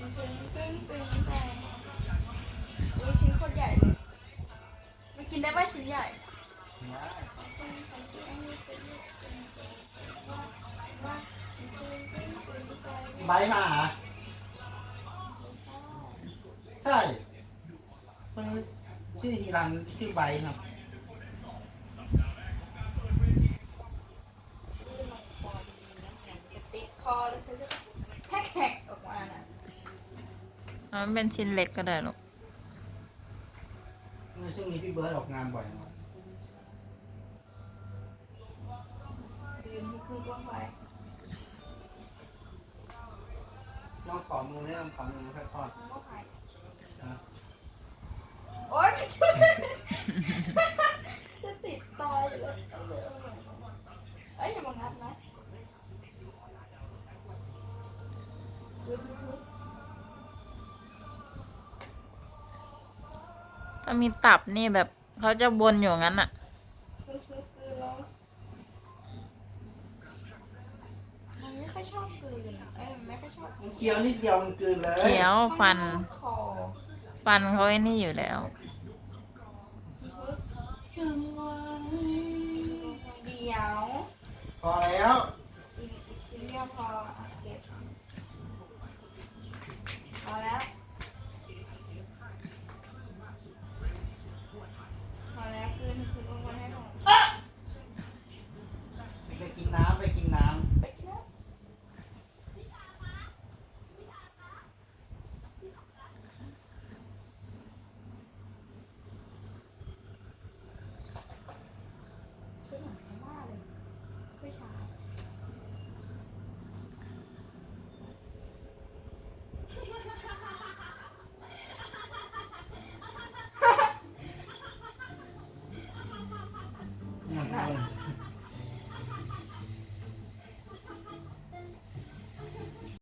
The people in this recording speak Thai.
ซึ้งซึ้งตึงใจอุ้ยชิ้นโคตรใหญ่เลยมันกินได้ป่ะชิ้นใหญ่ใบมาหาใช่เพิ่งชื่อฮีรันชื่อใบครับติดคอแล้วเขาจะแฮกๆออกมาน่ะ เอามันเป็นชิ้นเล็กก็ได้ลูกช่วงนี้พี่เบิร์ดออกงานบ่อยเนอะยืนที่คือกล้องขอมือเนี่ยลองขอมือค่อยทอดนะโอ๊ยไม่ช่วยจะติดตายเลยเอาเลยเอาเลยเอ้ยอย่ามางัดนะ ถ้ามีตับนี่แบบเขาจะบนอยู่งั้นอะไม่ค่อยชอบกลืนเอ้ยไม่ค่อยชอบเขียวนิดเดียวมันกลืนเลยเขียวฟันฟันเขาไอ้นี่อยู่แล้ว กึ่เดียวพอแล้วอีกอีกชิ้นเดียวพออ่ร็บพอแล้ว